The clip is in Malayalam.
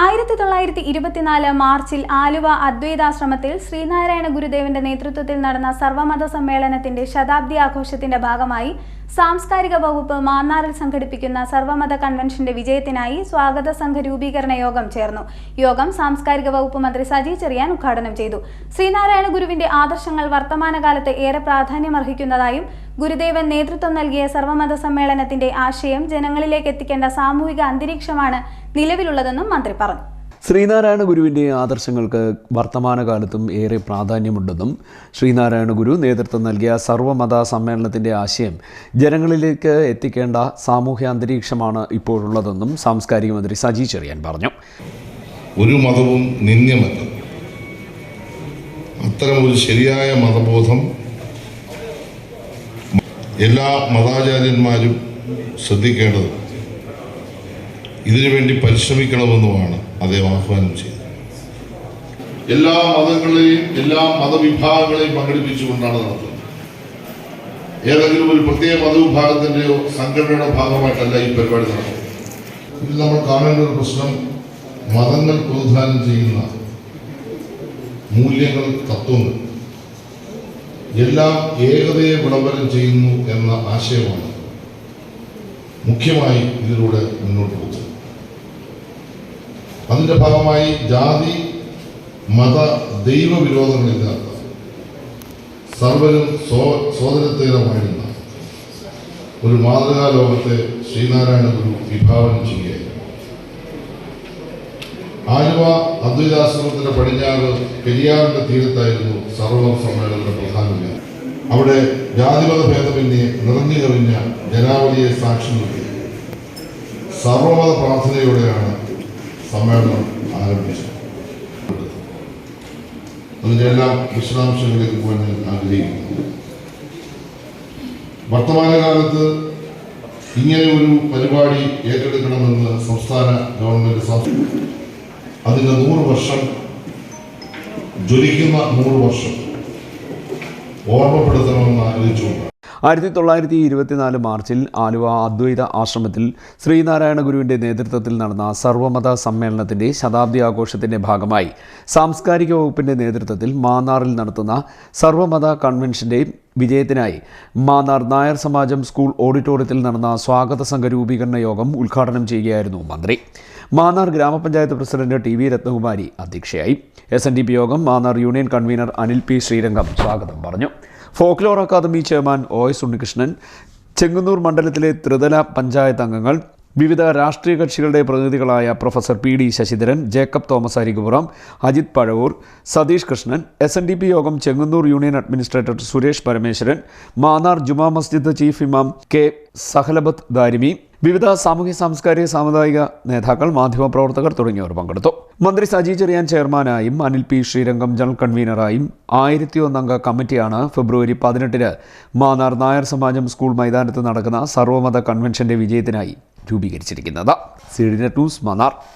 ആയിരത്തി തൊള്ളായിരത്തി ഇരുപത്തിനാല് മാർച്ചിൽ ആലുവ അദ്വൈതാശ്രമത്തിൽ ശ്രീനാരായണ ഗുരുദേവന്റെ നേതൃത്വത്തിൽ നടന്ന സർവമത സമ്മേളനത്തിന്റെ ശതാബ്ദി ആഘോഷത്തിന്റെ ഭാഗമായി സാംസ്കാരിക വകുപ്പ് മാന്നാറിൽ സംഘടിപ്പിക്കുന്ന സർവമത കൺവെൻഷന്റെ വിജയത്തിനായി സ്വാഗത സംഘ രൂപീകരണ യോഗം ചേർന്നു. യോഗം സാംസ്കാരിക വകുപ്പ് മന്ത്രി സജി ചെറിയാൻ ഉദ്ഘാടനം ചെയ്തു. ശ്രീനാരായണ ഗുരുവിന്റെ ആദർശങ്ങൾ വർത്തമാനകാലത്ത് ഏറെ പ്രാധാന്യമർഹിക്കുന്നതായും ഗുരുദേവൻ നേതൃത്വം നൽകിയ സർവമത സമ്മേളനത്തിന്റെ ആശയം ജനങ്ങളിലേക്ക് എത്തിക്കേണ്ട സാമൂഹിക അന്തരീക്ഷമാണ് നിലവിലുള്ളതെന്നും മന്ത്രി പറഞ്ഞു. ശ്രീനാരായണ ഗുരുവിന്റെ ആദർശങ്ങൾക്ക് വർത്തമാനകാലത്തും ഏറെ പ്രാധാന്യമുണ്ടെന്നും ശ്രീനാരായണ ഗുരു നേതൃത്വം നൽകിയ സർവമത സമ്മേളനത്തിന്റെ ആശയം ജനങ്ങളിലേക്ക് എത്തിക്കേണ്ട സാമൂഹ്യ അന്തരീക്ഷമാണ് ഇപ്പോഴുള്ളതെന്നും സാംസ്കാരിക മന്ത്രി സജി ചെറിയാൻ പറഞ്ഞു. ഒരു മതവും നിന്ദ്യമല്ല. ഒരു ശരിയായ മതബോധം എല്ലാ മതാചാര്യന്മാരും ശ്രദ്ധിക്കേണ്ടത് ഇതിനുവേണ്ടി പരിശ്രമിക്കണമെന്നുമാണ് അദ്ദേഹം ആഹ്വാനം ചെയ്തത്. എല്ലാ മതങ്ങളെയും എല്ലാ മതവിഭാഗങ്ങളെയും പങ്കെടുപ്പിച്ചുകൊണ്ടാണ് നടത്തുന്നത്. ഏതെങ്കിലും ഒരു പ്രത്യേക മതവിഭാഗത്തിന്റെയോ സംഘടനയുടെ ഭാഗമായിട്ടല്ല ഈ പരിപാടി നടക്കുന്നത്. ഇതിൽ നമ്മൾ കാണേണ്ട ഒരു പ്രശ്നം മതങ്ങൾ പ്രതിദാനം ചെയ്യുന്ന മൂല്യങ്ങൾ തത്വങ്ങൾ. എല്ലാം ഏകതയെ വിളംബരം ചെയ്യുന്നു എന്ന ആശയമാണ് മുഖ്യമായി ഇതിലൂടെ മുന്നോട്ട് പോകുന്നത്. അതിന്റെ ഭാഗമായി ജാതി മത ദൈവ വിരോധങ്ങളില്ലാത്ത സർവരും സ്വ സോദരത്തേരമായിരുന്ന ഒരു മാതൃകാ ലോകത്തെ ശ്രീനാരായണ ഗുരു വിഭാവനം ചെയ്യുകയായിരുന്നു. ആലുവ അദ്വൈതാശ്രമത്തിന്റെ പടിഞ്ഞാറ് പെരിയാറിന്റെ തീരത്തായിരുന്നു സർവ സമ്മേളനത്തിന്റെ പ്രധാന. അവിടെ ജാതിമത ഭേദമന്യേ നിറഞ്ഞു കവിഞ്ഞ ജനാവലിയെ സാക്ഷി നൽകി. സർവമത പ്രാർത്ഥനയോടെയാണ് സമ്മേളനം ആരംഭിച്ചത്. അതിന്റെ എല്ലാം വിശദാംശങ്ങളിലേക്ക് പോകാൻ ഞാൻ ആഗ്രഹിക്കുന്നു. വർത്തമാനകാലത്ത് ഇങ്ങനെ ഒരു പരിപാടി ഏറ്റെടുക്കണമെന്ന് സംസ്ഥാന ഗവൺമെന്റ് അതിന്റെ നൂറ് വർഷം ജ്വലിക്കുന്ന നൂറ് വർഷം ഓർമ്മപ്പെടുത്തണമെന്ന് ആലോചിച്ചുകൊണ്ട് ആയിരത്തി തൊള്ളായിരത്തി ഇരുപത്തിനാല് മാർച്ചിൽ ആലുവ അദ്വൈത ആശ്രമത്തിൽ ശ്രീനാരായണ ഗുരുവിന്റെ നേതൃത്വത്തിൽ നടന്ന സർവമത സമ്മേളനത്തിന്റെ ശതാബ്ദി ആഘോഷത്തിന്റെ ഭാഗമായി സാംസ്കാരിക വകുപ്പിന്റെ നേതൃത്വത്തിൽ മാന്നാറിൽ നടത്തുന്ന സർവമത കൺവെൻഷന്റെ വിജയത്തിനായി മാന്നാർ നായർ സമാജം സ്കൂൾ ഓഡിറ്റോറിയത്തിൽ നടന്ന സ്വാഗത സംഘ രൂപീകരണ യോഗം ഉദ്ഘാടനം ചെയ്യുകയായിരുന്നു മന്ത്രി. മാന്നാർ ഗ്രാമപഞ്ചായത്ത് പ്രസിഡന്റ് ടി വി രത്നകുമാരി അധ്യക്ഷയായി. S N D P Yogam Mannar union convener Anil P Sreerangam സ്വാഗതം പറഞ്ഞു. Folklore academy chairman O S Unnikrishnan Chengannur മണ്ഡലത്തിലെ ത്രിതല പഞ്ചായത്ത് അംഗങ്ങൾ വിവിധ രാഷ്ട്രീയ കക്ഷികളുടെ പ്രതിനിധികളായ professor P D Sasidharan Jacob Thomas Arikupuram Ajith Pazhavoor Satheesh Krishnan S N D P Yogam Chengannur union administrator Suresh Parameswaran Mannar Juma Masjid chief Imam K Sahalabath Darimi വിവിധ സാമൂഹ്യ സാംസ്കാരിക സാമുദായിക നേതാക്കൾ മാധ്യമപ്രവർത്തകർ തുടങ്ങിയവർ പങ്കെടുത്തു. മന്ത്രി സജി ചെറിയാൻ ചെയർമാനായും അനിൽ പി ശ്രീരംഗം ജനറൽ കൺവീനറായും ആയിരത്തി ഒന്നംഗ കമ്മിറ്റിയാണ് ഫെബ്രുവരി പതിനെട്ടിന് മാന്നാർ നായർ സമാജം സ്കൂൾ മൈതാനത്ത് നടക്കുന്ന സർവമത കൺവെൻഷന്റെ വിജയത്തിനായി രൂപീകരിച്ചിരിക്കുന്നത്. സി ടൂസ് നെറ്റ് ന്യൂസ് മാന്നാർ.